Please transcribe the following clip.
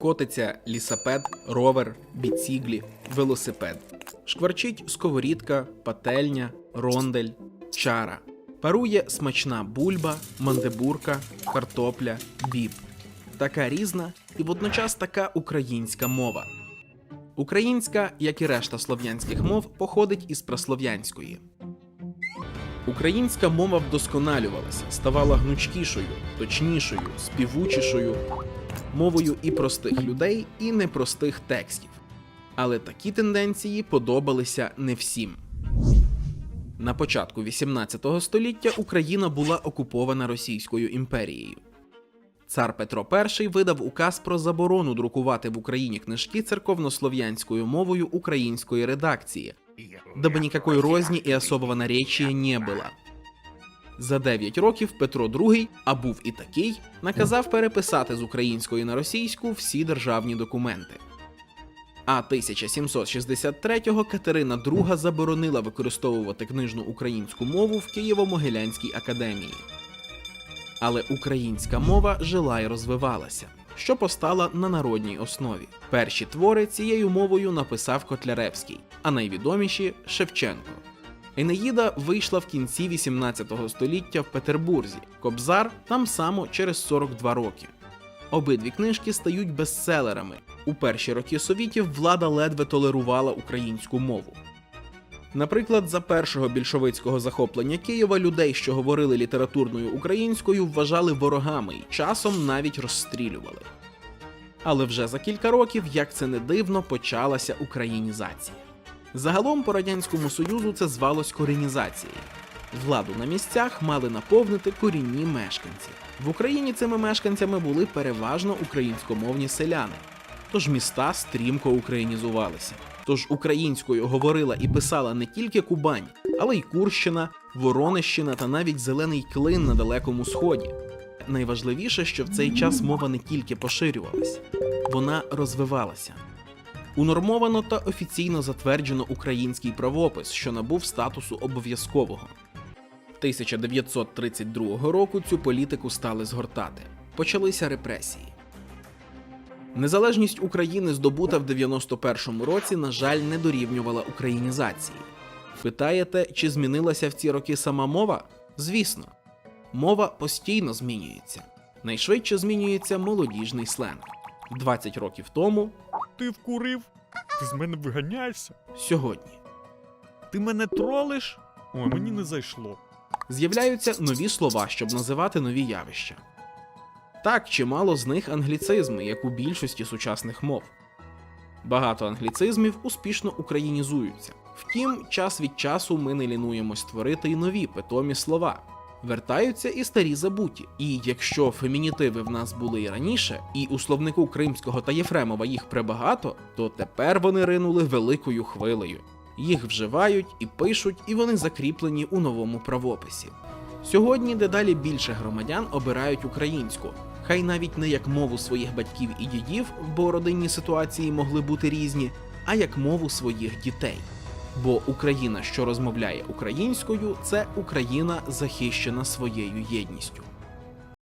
Котиться лісапед, ровер, біціглі, велосипед. Шкварчить сковорідка, пательня, рондель, чара. Парує смачна бульба, мандебурка, картопля, біб. Така різна і водночас така українська мова. Українська, як і решта слов'янських мов, походить із праслов'янської. Українська мова вдосконалювалася, ставала гнучкішою, точнішою, співучішою, мовою і простих людей, і непростих текстів. Але такі тенденції подобалися не всім. На початку XVIII століття Україна була окупована Російською імперією. Цар Петро І видав указ про заборону друкувати в Україні книжки церковнослов'янською мовою української редакції, дабы никакой розні і особого наречия не було. За 9 років Петро II, а був і такий, наказав переписати з української на російську всі державні документи. А 1763-го Катерина II заборонила використовувати книжну українську мову в Києво-Могилянській академії. Але українська мова жила і розвивалася, що постала на народній основі. Перші твори цією мовою написав Котляревський, а найвідоміші Шевченко. Енеїда вийшла в кінці 18 століття в Петербурзі, Кобзар там само через 42 роки. Обидві книжки стають бестселерами. У перші роки совітів влада ледве толерувала українську мову. Наприклад, за першого більшовицького захоплення Києва людей, що говорили літературною українською, вважали ворогами і часом навіть розстрілювали. Але вже за кілька років, як це не дивно, почалася українізація. Загалом по радянському союзу це звалось корінізацією. Владу на місцях мали наповнити корінні мешканці. В Україні цими мешканцями були переважно українськомовні селяни. Тож міста стрімко українізувалися. Тож українською говорила і писала не тільки Кубань, але й Курщина, Воронищина та навіть Зелений Клин на Далекому Сході. Найважливіше, що в цей час мова не тільки поширювалась, вона розвивалася. Унормовано та офіційно затверджено український правопис, що набув статусу обов'язкового. 1932 року цю політику стали згортати. Почалися репресії. Незалежність України, здобута в 91-му році, на жаль, не дорівнювала українізації. Питаєте, чи змінилася в ці роки сама мова? Звісно, мова постійно змінюється. Найшвидше змінюється молодіжний сленг. 20 років тому, Ти вкурив? Ти з мене виганяєшся? сьогодні. Ти мене тролиш? Ой, мені не зайшло. З'являються нові слова, щоб називати нові явища. Так, чимало з них англіцизми, як у більшості сучасних мов. Багато англіцизмів успішно українізуються. Втім, час від часу ми не лінуємось створити й нові питомі слова. Вертаються і старі забуті. І якщо фемінітиви в нас були і раніше, і у словнику Кримського та Єфремова їх пребагато, то тепер вони ринули великою хвилею. Їх вживають і пишуть, і вони закріплені у новому правописі. Сьогодні дедалі більше громадян обирають українську, хай навіть не як мову своїх батьків і дідів, бо родинні ситуації могли бути різні, а як мову своїх дітей. Бо Україна, що розмовляє українською, це Україна захищена своєю єдністю.